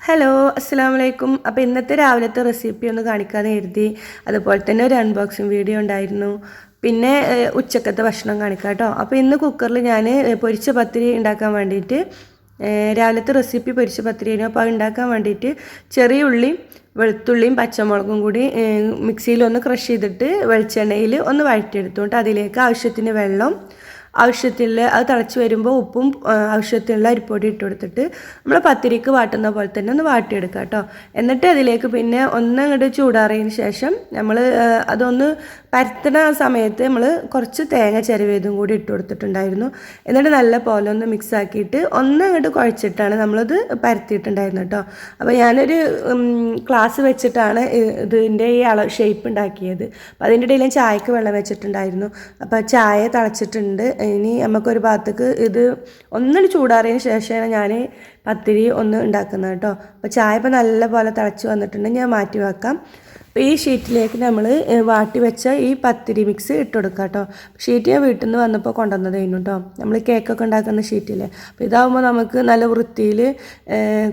Hello അസ്സാം വലൈക്കും അപ്പോൾ ഇന്നത്തെ രാവിലത്തെ റെസിപ്പി ഒന്ന് കാണിക്കാതെ കരുതി. അതുപോലെ തന്നെ ഒരു അൺബോക്സിങ് വീഡിയോ ഉണ്ടായിരുന്നു. പിന്നെ ഉച്ചക്കത്തെ ഭക്ഷണം കാണിക്കാം കേട്ടോ. അപ്പോൾ ഇന്ന് കുക്കറിൽ ഞാൻ പൊരിച്ച പത്തിരി ഉണ്ടാക്കാൻ വേണ്ടിയിട്ട് രാവിലത്തെ റെസിപ്പി പൊരിച്ച പത്തിരിയായിരുന്നു അപ്പോൾ അത് ഉണ്ടാക്കാൻ വേണ്ടിയിട്ട് ചെറിയ ഉള്ളിയും വെളുത്തുള്ളിയും പച്ചമുളകും കൂടി മിക്സിയിൽ ഒന്ന് ക്രഷ് ചെയ്തിട്ട് വെളിച്ചെണ്ണയിൽ ഒന്ന് വഴറ്റിയെടുത്തുകൊണ്ട് അതിലേക്ക് ആവശ്യത്തിന് വെള്ളം ആവശ്യത്തിലുള്ള അത് തിളച്ച് വരുമ്പോൾ ഉപ്പും ആവശ്യത്തിനുള്ള അരിപ്പൊടി ഇട്ട് കൊടുത്തിട്ട് നമ്മൾ പത്തിരിക്ക് വാട്ടുന്ന പോലെ തന്നെ ഒന്ന് വാട്ടിയെടുക്കുക കേട്ടോ. എന്നിട്ട് അതിലേക്ക് പിന്നെ ഒന്ന് അങ്ങോട്ട് ചൂടാറിയതിന് ശേഷം നമ്മൾ അതൊന്ന് പരത്തണ ആ സമയത്ത് നമ്മൾ കുറച്ച് തേങ്ങ ചെരുവേതും കൂടി ഇട്ട് കൊടുത്തിട്ടുണ്ടായിരുന്നു. എന്നിട്ട് നല്ല പോലെ ഒന്ന് മിക്സ് ആക്കിയിട്ട് ഒന്ന് അങ്ങോട്ട് കുഴച്ചിട്ടാണ് നമ്മളത് പരത്തിയിട്ടുണ്ടായിരുന്നു കേട്ടോ അപ്പോൾ ഞാനൊരു ക്ലാസ് വെച്ചിട്ടാണ് ഇതിന്റെ ഈ അള ഷേപ്പ് ഉണ്ടാക്കിയത്. അപ്പോൾ അതിന്റെ ഇടയിൽ ചായക്ക് വെള്ളം വെച്ചിട്ടുണ്ടായിരുന്നു. അപ്പോൾ ചായ തളച്ചിട്ടുണ്ട്. ഇനി നമുക്കൊരു ഭാഗത്തേക്ക് ഇത് ഒന്നിട്ട് ചൂടാറിയതിന് ശേഷമാണ് ഞാൻ പത്തിരി ഒന്ന് ഉണ്ടാക്കുന്നത് കേട്ടോ അപ്പോൾ ചായ ഇപ്പോൾ നല്ല പോലെ തിളച്ച് വന്നിട്ടുണ്ട്. ഞാൻ മാറ്റി വെക്കാം. അപ്പോൾ ഈ ഷീറ്റിലേക്ക് നമ്മൾ വാട്ടി വെച്ച ഈ പത്തിരി മിക്സ് ഇട്ട് കൊടുക്കുക കേട്ടോ ഷീറ്റ് ഞാൻ വീട്ടിൽ നിന്ന് വന്നപ്പോൾ കൊണ്ടുവന്നതായിരുന്നു കേട്ടോ നമ്മൾ കേക്കൊക്കെ ഉണ്ടാക്കുന്ന ഷീറ്റില്ലേ. അപ്പോൾ ഇതാവുമ്പോൾ നമുക്ക് നല്ല വൃത്തിയിൽ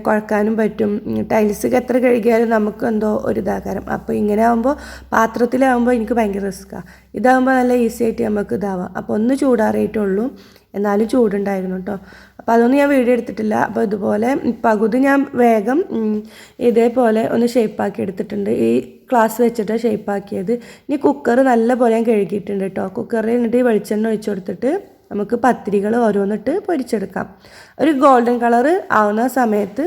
കുഴക്കാനും പറ്റും. ടൈൽസൊക്കെ എത്ര കഴുകിയാലും നമുക്ക് എന്തോ ഒരു ഇതാകാരം. അപ്പോൾ ഇങ്ങനെ ആകുമ്പോൾ പാത്രത്തിലാവുമ്പോൾ എനിക്ക് ഭയങ്കര റിസ്ക്കാണ് ഇതാവുമ്പോൾ നല്ല ഈസി ആയിട്ട് നമുക്ക് ഇതാവാം. അപ്പോൾ ഒന്ന് ചൂടാറിയിട്ടുള്ളൂ എന്നാലും ചൂടുണ്ടായിരുന്നു കേട്ടോ അപ്പോൾ അതൊന്നും ഞാൻ വീഡിയോ എടുത്തിട്ടില്ല. അപ്പോൾ ഇതുപോലെ പകുതി ഞാൻ വേഗം ഇതേപോലെ ഒന്ന് ഷേപ്പാക്കി എടുത്തിട്ടുണ്ട്. ഈ ക്ലാസ് വെച്ചിട്ട് ഷേപ്പാക്കിയത് ഇനി കുക്കർ നല്ല പോലെ ഞാൻ കഴുകിയിട്ടുണ്ട് കേട്ടോ കുക്കറിൽ എന്നിട്ട് ഈ വെളിച്ചെണ്ണ ഒഴിച്ചു കൊടുത്തിട്ട് നമുക്ക് പത്തിരികൾ ഓരോന്നിട്ട് പൊരിച്ചെടുക്കാം. ഒരു ഗോൾഡൻ കളർ ആവുന്ന സമയത്ത്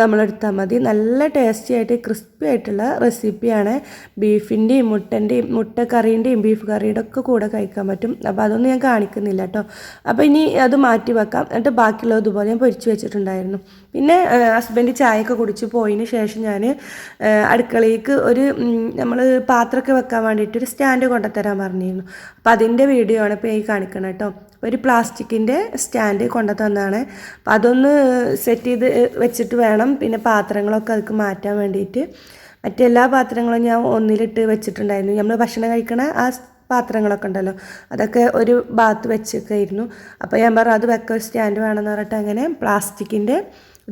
നമ്മളെടുത്താൽ മതി. നല്ല ടേസ്റ്റി ആയിട്ട് ക്രിസ്പി ആയിട്ടുള്ള റെസിപ്പിയാണ് ബീഫിന്റെയും മുട്ടന്റെയും മുട്ടക്കറീന്റെയും ബീഫ് കറിയുടെ ഒക്കെ കൂടെ കഴിക്കാൻ പറ്റും. അപ്പോൾ അതൊന്നും ഞാൻ കാണിക്കുന്നില്ല കേട്ടോ അപ്പോൾ ഇനി അത് മാറ്റി വെക്കാം. എന്നിട്ട് ബാക്കിയുള്ളത് ഇതുപോലെ ഞാൻ പൊരിച്ച് വെച്ചിട്ടുണ്ടായിരുന്നു. പിന്നെ ഹസ്ബൻഡ് ചായയൊക്കെ കുടിച്ച് പോയതിന് ശേഷം ഞാൻ അടുക്കളയിലേക്ക് ഒരു നമ്മൾ പാത്രമൊക്കെ വെക്കാൻ വേണ്ടിയിട്ട് ഒരു സ്റ്റാൻഡ് കൊണ്ടുത്തരാൻ പറഞ്ഞിരുന്നു. അപ്പോൾ അതിന്റെ വീഡിയോ ആണ് ഇപ്പോൾ ഈ കാണിക്കണം കേട്ടോ ഒരു പ്ലാസ്റ്റിക്കിന്റെ സ്റ്റാൻഡ് കൊണ്ടു തന്നതാണ് അപ്പോൾ അതൊന്ന് സെറ്റ് ചെയ്ത് വെച്ചിട്ട് വേണം. പിന്നെ പാത്രങ്ങളൊക്കെ അതിക്ക് മാറ്റാൻ വേണ്ടിയിട്ട്. മറ്റെല്ലാ പാത്രങ്ങളും ഞാൻ ഒന്നിലിട്ട് വെച്ചിട്ടുണ്ടായിരുന്നു. നമ്മൾ ഭക്ഷണം കഴിക്കണ ആ പാത്രങ്ങളൊക്കെ ഉണ്ടല്ലോ അതൊക്കെ ഒരു ഭാഗത്ത് വെച്ചൊക്കെ ആയിരുന്നു അപ്പോൾ ഞാൻ പറഞ്ഞു അത് വെക്കൊരു സ്റ്റാൻഡ് വേണമെന്ന് പറഞ്ഞിട്ട് അങ്ങനെ പ്ലാസ്റ്റിക്കിന്റെ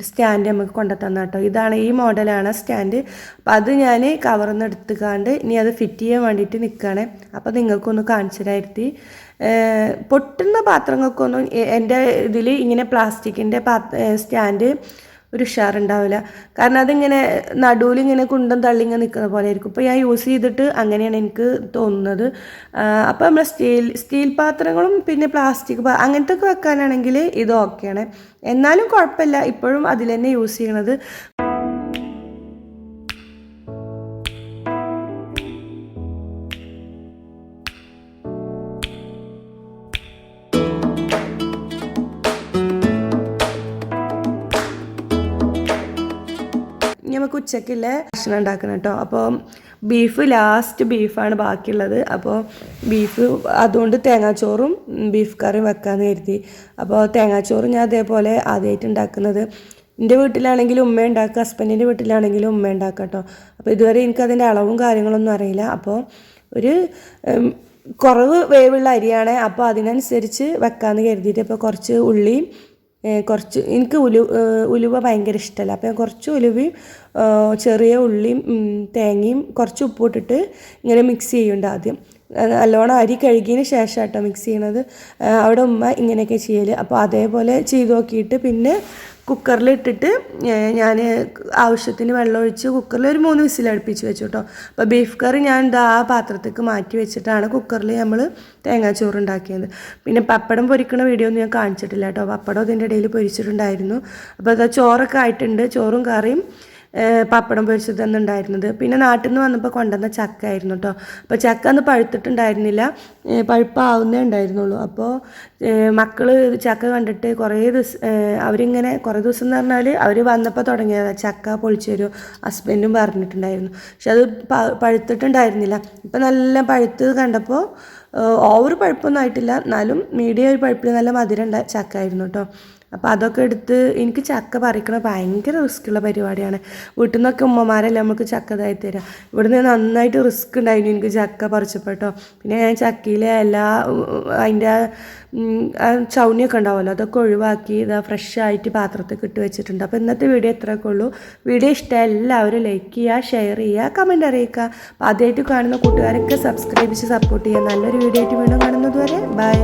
സ്റ്റാൻഡ് നമുക്ക് കൊണ്ടുത്തന്ന കേട്ടോ ഇതാണ് ഈ മോഡലാണ് സ്റ്റാൻഡ്. അപ്പം അത് ഞാൻ കവറിൽ നിന്ന് എടുത്തുകാണ്ട് ഇനി അത് ഫിറ്റ് ചെയ്യാൻ വേണ്ടിയിട്ട് നിൽക്കുകയാണ് അപ്പോൾ നിങ്ങൾക്കൊന്ന് കാണിച്ചു തരായിരുത്തി പൊട്ടുന്ന പാത്രങ്ങൾക്കൊന്നും എന്റെ ഇതിൽ ഇങ്ങനെ പ്ലാസ്റ്റിക്കിന്റെ സ്റ്റാൻഡ് ഒരു ഉഷാറുണ്ടാവില്ല. കാരണം അതിങ്ങനെ നടുവിൽ ഇങ്ങനെ കുണ്ടം തള്ളിങ്ങ നിൽക്കുന്ന പോലെ ആയിരിക്കും ഇപ്പോൾ ഞാൻ യൂസ് ചെയ്തിട്ട് അങ്ങനെയാണ് എനിക്ക് തോന്നുന്നത്. അപ്പോൾ നമ്മൾ സ്റ്റീൽ സ്റ്റീൽ പാത്രങ്ങളും പിന്നെ പ്ലാസ്റ്റിക് അങ്ങനത്തെ ഒക്കെ വെക്കാനാണെങ്കിൽ ഇത് ഓക്കെയാണ്. എന്നാലും കുഴപ്പമില്ല. ഇപ്പോഴും അതിൽ തന്നെ യൂസ് ചെയ്യണത്. ഇനി നമുക്ക് ഉച്ചക്കുള്ള ഭക്ഷണം ഉണ്ടാക്കണം കേട്ടോ. അപ്പോൾ ബീഫ് ലാസ്റ്റ് ബീഫാണ് ബാക്കിയുള്ളത്. അപ്പോൾ ബീഫ് അതുകൊണ്ട് തേങ്ങാച്ചോറും ബീഫ് കറിയും വെക്കാമെന്ന് കരുതി. അപ്പോൾ തേങ്ങാച്ചോറ് ഞാൻ അതേപോലെ ആദ്യമായിട്ട് ഉണ്ടാക്കുന്നത് എന്റെ വീട്ടിലാണെങ്കിലും ഉമ്മ ഉണ്ടാക്കുക ഹസ്ബൻഡിന്റെ വീട്ടിലാണെങ്കിലും ഉമ്മ ഉണ്ടാക്കുക കേട്ടോ. അപ്പോൾ ഇതുവരെ എനിക്കതിന്റെ അളവും കാര്യങ്ങളൊന്നും അറിയില്ല. അപ്പോൾ ഒരു കുറവ് വേവുള്ള അരിയാണ്. അപ്പോൾ അതിനനുസരിച്ച് വെക്കാമെന്ന് കരുതിയിട്ട് ഇപ്പോൾ കുറച്ച് ഉള്ളിയും കുറച്ച് എനിക്ക് ഉലു ഉലുവ ഭയങ്കര ഇഷ്ടമല്ല. അപ്പോൾ ഞാൻ കുറച്ച് ഉലുവയും ചെറിയ ഉള്ളിയും തേങ്ങയും കുറച്ച് ഉപ്പിട്ടിട്ട് ഇങ്ങനെ മിക്സ് ചെയ്യുന്നുണ്ട് ആദ്യം. നല്ലോണം അരി കഴുകിയതിന് ശേഷം കേട്ടോ മിക്സ് ചെയ്യണത്. അവിടെ ഉമ്മ ഇങ്ങനെയൊക്കെ ചെയ്യൽ അപ്പോൾ അതേപോലെ ചെയ്ത് നോക്കിയിട്ട് പിന്നെ കുക്കറിൽ ഇട്ടിട്ട് ഞാൻ ആവശ്യത്തിന് വെള്ളം ഒഴിച്ച് കുക്കറിൽ ഒരു മൂന്ന് വിസിൽ അടുപ്പിച്ച് വെച്ചു കേട്ടോ അപ്പോൾ ബീഫ് കറി ഞാൻ ഇതാ ആ പാത്രത്തേക്ക് മാറ്റി വെച്ചിട്ടാണ് കുക്കറിൽ നമ്മൾ തേങ്ങാച്ചോറ് ഉണ്ടാക്കിയത് പിന്നെ പപ്പടം പൊരിക്കുന്ന വീഡിയോ ഒന്നും ഞാൻ കാണിച്ചിട്ടില്ല കേട്ടോ. പപ്പടം ഇതിന്റെ ഇടയിൽ പൊരിച്ചിട്ടുണ്ടായിരുന്നു. അപ്പോൾ അതാ ചോറൊക്കെ ആയിട്ടുണ്ട്. ചോറും കറിയും പപ്പടം പൊരിച്ചത് ഉണ്ടായിരുന്നത് പിന്നെ നാട്ടിൽ നിന്ന് വന്നപ്പോൾ കൊണ്ടുവന്ന ചക്ക ആയിരുന്നു കേട്ടോ അപ്പോൾ ചക്ക അന്ന് പഴുത്തിട്ടുണ്ടായിരുന്നില്ല. പഴുപ്പാവുന്നേ ഉണ്ടായിരുന്നുള്ളൂ. അപ്പോൾ മക്കൾ ചക്ക കണ്ടിട്ട് കുറേ ദിവസം അവരിങ്ങനെ കുറേ ദിവസം എന്ന് പറഞ്ഞാൽ അവർ വന്നപ്പോൾ തുടങ്ങിയതാണ് ചക്ക പൊളിച്ചു തരും ഹസ്ബൻഡും പറഞ്ഞിട്ടുണ്ടായിരുന്നു. പക്ഷെ അത് പഴുത്തിട്ടുണ്ടായിരുന്നില്ല. ഇപ്പം നല്ല പഴുത്തത് കണ്ടപ്പോൾ ഓവർ പഴുപ്പൊന്നും ആയിട്ടില്ല. എന്നാലും മീഡിയം ഒരു പഴുപ്പിൽ നല്ല മധുരം ഉണ്ടായ ചക്ക ആയിരുന്നു കേട്ടോ അപ്പോൾ അതൊക്കെ എടുത്ത് എനിക്ക് ചക്ക പറിക്കണ ഭയങ്കര റിസ്ക്കുള്ള പരിപാടിയാണ്. വീട്ടിൽ നിന്നൊക്കെ ഉമ്മമാരല്ലേ നമുക്ക് ചക്ക ഇതായി തരാം. ഇവിടുന്ന് നന്നായിട്ട് റിസ്ക് ഉണ്ടായിരുന്നു എനിക്ക് ചക്ക പറിച്ചപ്പോട്ടോ. പിന്നെ ഞാൻ ചക്കയിലെ എല്ലാ അതിന്റെ ചൗണിയൊക്കെ ഉണ്ടാവുമല്ലോ അതൊക്കെ ഒഴിവാക്കി ഇതാ ഫ്രഷ് ആയിട്ട് പാത്രത്തിൽ ഇട്ട് വെച്ചിട്ടുണ്ട്. അപ്പോൾ ഇന്നത്തെ വീഡിയോ ഇത്രയൊക്കെ ഉള്ളൂ. വീഡിയോ ഇഷ്ടമായി എല്ലാവരും ലൈക്ക് ചെയ്യുക ഷെയർ ചെയ്യുക കമന്റ് അറിയിക്കുക. അപ്പോൾ ആദ്യമായിട്ട് കാണുന്ന കൂട്ടുകാരൊക്കെ സബ്സ്ക്രൈബ് ചെയ്ത് സപ്പോർട്ട് ചെയ്യുക. നല്ലൊരു വീഡിയോ ആയിട്ട് വീണ്ടും കാണുന്നത് വരെ ബൈ